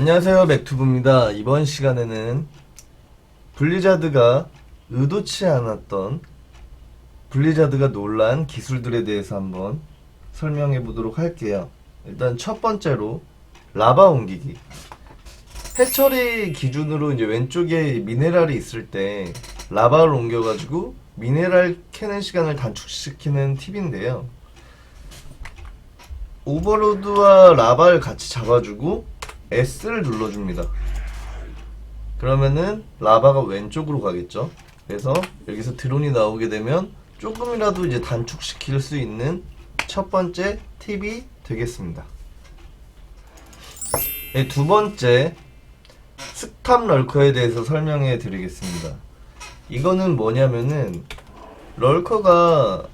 안녕하세요 맥투브입니다. 이번 시간에는 블리자드가 의도치 않았던 블리자드가 놀란 기술들에 대해서 한번 설명해 보도록 할게요. 일단 첫 번째로 라바 옮기기. 해처리 기준으로 이제 왼쪽에 미네랄이 있을 때 라바를 옮겨가지고 미네랄 캐는 시간을 단축시키는 팁인데요. 오버로드와 라바를 같이 잡아주고 S를 눌러줍니다. 그러면은 라바가 왼쪽으로 가겠죠. 그래서 여기서 드론이 나오게 되면 조금이라도 이제 단축시킬 수 있는 첫 번째 팁이 되겠습니다. 네, 두 번째 스탑 럴커에 대해서 설명해 드리겠습니다. 이거는 뭐냐면은 럴커가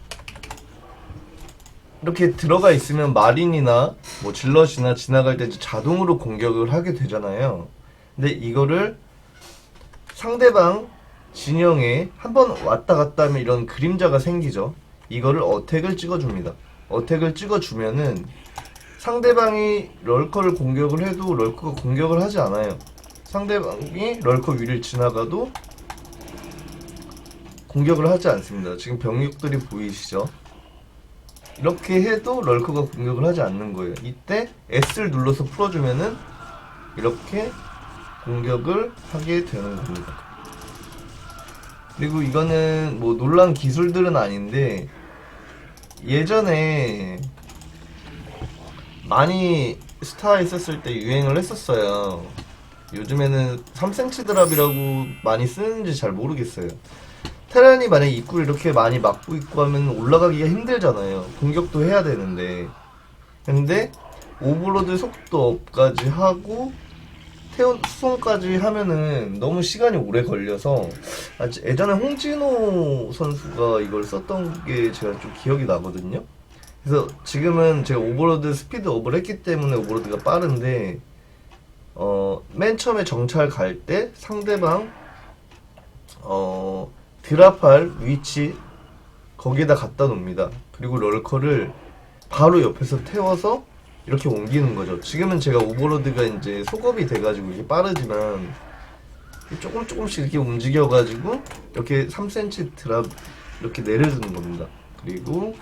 이렇게 들어가 있으면 마린이나 뭐 질럿이나 지나갈 때 자동으로 공격을 하게 되잖아요. 근데 이거를 상대방 진영에 한번 왔다 갔다 하면 이런 그림자가 생기죠. 이거를 어택을 찍어줍니다. 어택을 찍어주면은 상대방이 럴커를 공격을 해도 럴커가 공격을 하지 않아요. 상대방이 럴커 위를 지나가도 공격을 하지 않습니다. 지금 병력들이 보이시죠? 이렇게 해도 럴커가 공격을 하지 않는 거예요. 이때 S를 눌러서 풀어주면은 이렇게 공격을 하게 되는 겁니다. 그리고 이거는 뭐 놀란 기술들은 아닌데 예전에 많이 스타 있었을 때 유행을 했었어요. 요즘에는 3cm 드랍이라고 많이 쓰는지 잘 모르겠어요. 테란이 만약에 입구를 이렇게 많이 막고 있고 하면 올라가기가 힘들잖아요. 공격도 해야 되는데. 근데 오버로드 속도 업까지 하고 태운 수송까지 하면은 너무 시간이 오래 걸려서 아, 예전에 홍진호 선수가 이걸 썼던 게 제가 좀 기억이 나거든요. 그래서 지금은 제가 오버로드 스피드 업을 했기 때문에 오버로드가 빠른데 어, 맨 처음에 정찰 갈 때 상대방 어, 드랍할 위치 거기에다 갖다 놓습니다. 그리고 럴커를 바로 옆에서 태워서 이렇게 옮기는 거죠. 지금은 제가 오버로드가 이제 속업이 돼가지고 이게 빠르지만 조금 조금씩 이렇게 움직여가지고 이렇게 3cm 드랍 이렇게 내려주는 겁니다. 그리고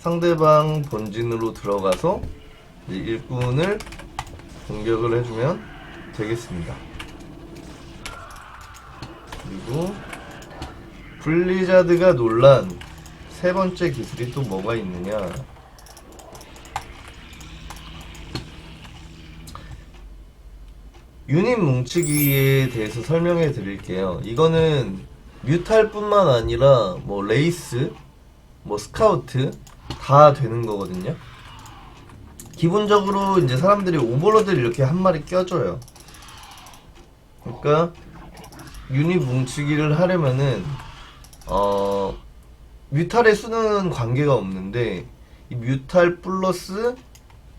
상대방 본진으로 들어가서 일꾼을 공격을 해주면 되겠습니다. 그리고 블리자드가 놀란 세 번째 기술이 또 뭐가 있느냐? 유닛 뭉치기에 대해서 설명해 드릴게요. 이거는 뮤탈 뿐만 아니라 뭐 레이스, 뭐 스카우트 다 되는 거거든요. 기본적으로 이제 사람들이 오버로드를 이렇게 한 마리 껴줘요. 그러니까 유닛 뭉치기를 하려면은 어 뮤탈의 수는 관계가 없는데 이 뮤탈 플러스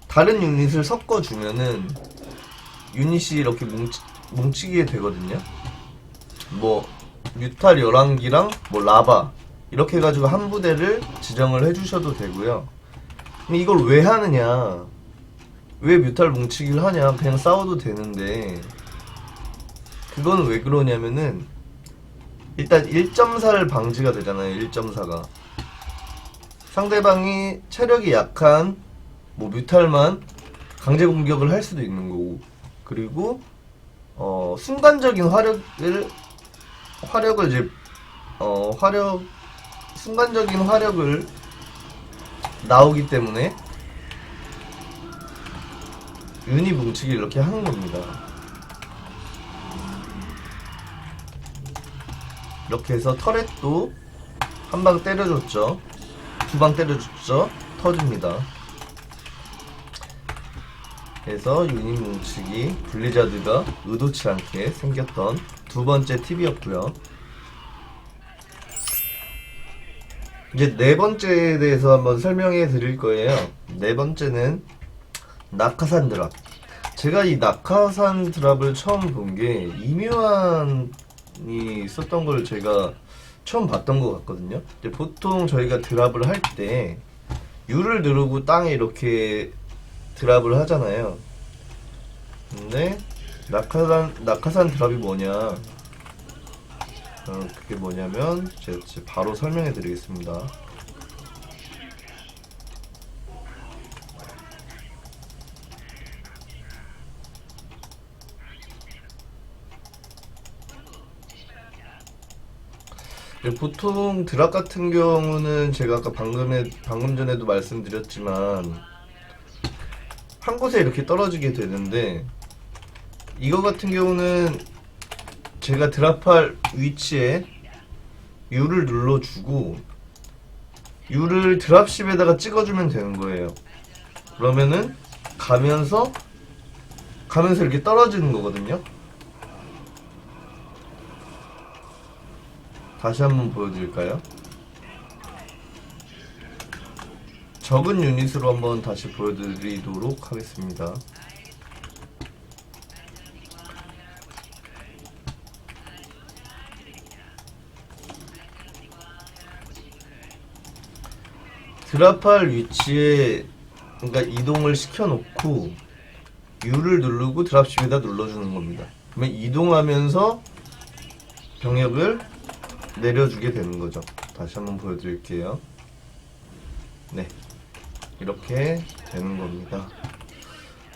다른 유닛을 섞어 주면은 유닛이 이렇게 뭉치, 뭉치게 되거든요. 뭐 뮤탈 11기랑 뭐 라바 이렇게 해가지고 한 부대를 지정을 해주셔도 되고요. 근데 이걸 왜 하느냐? 왜 뮤탈 뭉치기를 하냐? 그냥 싸워도 되는데 그건 왜 그러냐면은 일단 1.4를 방지가 되잖아요. 1.4가 상대방이 체력이 약한 뭐 뮤탈만 강제 공격을 할 수도 있는 거고 그리고 어 순간적인 화력을 화력을 이제 어 화력 순간적인 화력을 나오기 때문에 유닛 뭉치기 이렇게 하는 겁니다. 이렇게 해서 터렛도 한 방 때려줬죠. 두 방 때려줬죠. 터집니다. 그래서 유닛 뭉치기 블리자드가 의도치 않게 생겼던 두 번째 팁이었고요. 이제 네 번째에 대해서 한번 설명해 드릴 거예요. 네 번째는 낙하산 드랍. 제가 이 낙하산 드랍을 처음 본 게 이묘한 이 썼던 걸 제가 처음 봤던 것 같거든요. 이제 보통 저희가 드랍을 할때 U를 누르고 땅에 이렇게 드랍을 하잖아요. 근데 낙하산 낙하산 드랍이 뭐냐? 어, 그게 뭐냐면 제가 바로 설명해 드리겠습니다. 보통 드랍 같은 경우는 제가 아까 방금에 방금 전에도 말씀드렸지만 한 곳에 이렇게 떨어지게 되는데 이거 같은 경우는 제가 드랍할 위치에 U를 눌러주고 U를 드랍십에다가 찍어주면 되는 거예요. 그러면은 가면서 가면서 이렇게 떨어지는 거거든요. 다시 한번 보여드릴까요? 적은 유닛으로 한번 다시 보여드리도록 하겠습니다. 드랍할 위치에 그러니까 이동을 시켜놓고 U를 누르고 드랍십에다 눌러주는 겁니다. 그러면 이동하면서 병력을 내려주게 되는 거죠. 다시 한번 보여드릴게요. 네. 이렇게 되는 겁니다.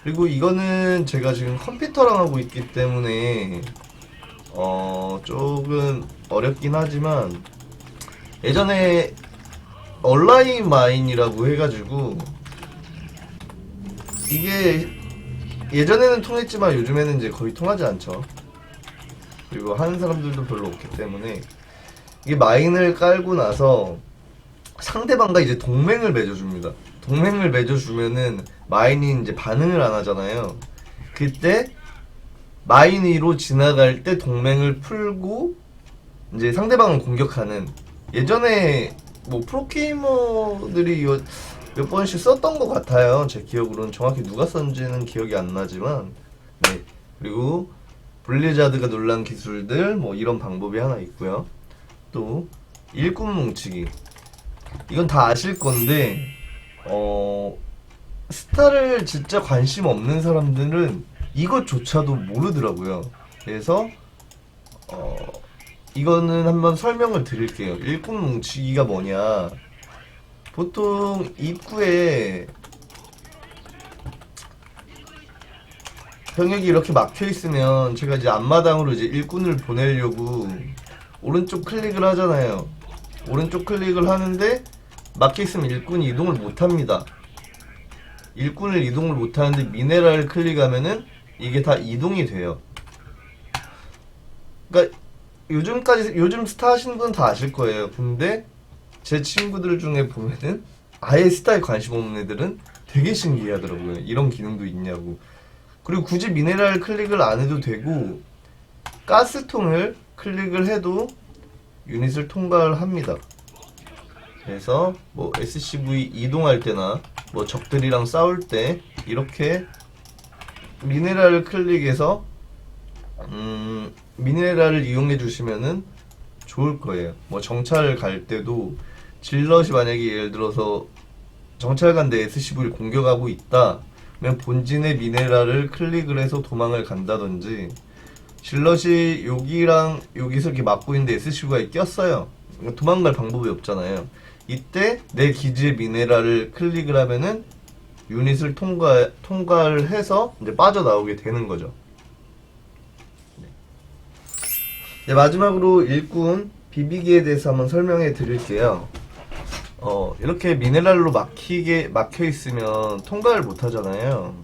그리고 이거는 제가 지금 컴퓨터랑 하고 있기 때문에 어 조금 어렵긴 하지만 예전에 온라인 마인이라고 해가지고 이게 예전에는 통했지만 요즘에는 이제 거의 통하지 않죠. 그리고 하는 사람들도 별로 없기 때문에 이게 마인을 깔고 나서 상대방과 이제 동맹을 맺어줍니다. 동맹을 맺어주면은 마인이 이제 반응을 안 하잖아요. 그때 마인 위로 지나갈 때 동맹을 풀고 이제 상대방을 공격하는 예전에 뭐 프로게이머들이 몇 번씩 썼던 것 같아요. 제 기억으로는 정확히 누가 썼는지는 기억이 안 나지만 네 그리고 블리자드가 놀란 기술들 뭐 이런 방법이 하나 있고요. 또 일꾼 뭉치기 이건 다 아실 건데 어 스타를 진짜 관심 없는 사람들은 이것조차도 모르더라고요. 그래서 어 이거는 한번 설명을 드릴게요. 일꾼 뭉치기가 뭐냐? 보통 입구에 병력이 이렇게 막혀 있으면 제가 이제 앞마당으로 이제 일꾼을 보내려고 오른쪽 클릭을 하잖아요. 오른쪽 클릭을 하는데 막혀 있으면 일꾼이 이동을 못 합니다. 일꾼을 이동을 못 하는데 미네랄 클릭하면은 이게 다 이동이 돼요. 그러니까 요즘까지 요즘 스타 하시는 분 다 아실 거예요. 근데 제 친구들 중에 보면은 아예 스타에 관심 없는 애들은 되게 신기하더라고요. 이런 기능도 있냐고. 그리고 굳이 미네랄 클릭을 안 해도 되고 가스통을 클릭을 해도 유닛을 통과를 합니다. 그래서 뭐 SCV 이동할 때나 뭐 적들이랑 싸울 때 이렇게 미네랄을 클릭해서 음, 미네랄을 이용해 주시면은 좋을 거예요. 뭐 정찰 갈 때도 질럿이 만약에 예를 들어서 정찰 간데 SCV를 공격하고 있다. 면 본진의 미네랄을 클릭을 해서 도망을 간다든지 질럿이 여기랑 여기서 이렇게 막고 있는데 SCV가 꼈어요. 그러니까 도망갈 방법이 없잖아요. 이때 내 기지의 미네랄을 클릭을 하면은 유닛을 통과 통과를 해서 이제 빠져나오게 되는 거죠. 네, 마지막으로 일꾼 비비기에 대해서 한번 설명해 드릴게요. 어, 이렇게 미네랄로 막히게 막혀 있으면 통과를 못 하잖아요.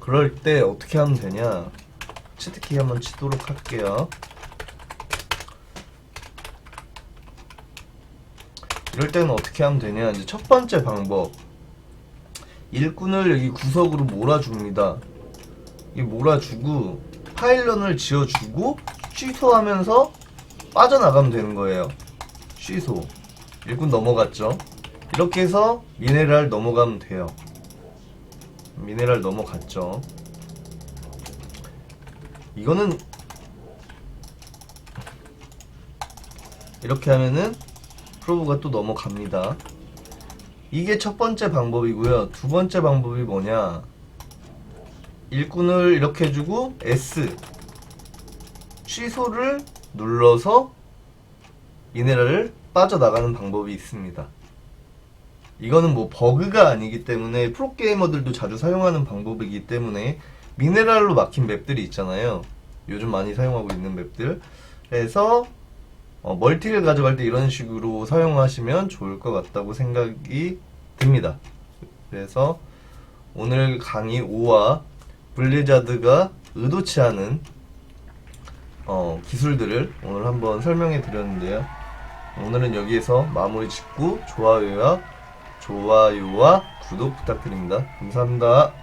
그럴 때 어떻게 하면 되냐? 치트키 한번 치도록 할게요. 이럴 때는 어떻게 하면 되냐? 이제 첫 번째 방법. 일꾼을 여기 구석으로 몰아줍니다. 이 몰아주고 파일런을 지어주고 취소하면서 빠져나가면 되는 거예요. 취소. 일꾼 넘어갔죠. 이렇게 해서 미네랄 넘어가면 돼요. 미네랄 넘어갔죠. 이거는 이렇게 하면은 프로브가 또 넘어갑니다. 이게 첫 번째 방법이고요. 두 번째 방법이 뭐냐? 일꾼을 이렇게 해주고 S 취소를 눌러서 미네랄을 빠져나가는 방법이 있습니다. 이거는 뭐 버그가 아니기 때문에 프로게이머들도 자주 사용하는 방법이기 때문에 미네랄로 막힌 맵들이 있잖아요. 요즘 많이 사용하고 있는 맵들. 그래서 어, 멀티를 가져갈 때 이런 식으로 사용하시면 좋을 것 같다고 생각이 듭니다. 그래서 오늘 강의 5와 블리자드가 의도치 않은 어, 기술들을 오늘 한번 설명해 드렸는데요. 오늘은 여기에서 마무리 짓고 좋아요와 좋아요와 구독 부탁드립니다. 감사합니다.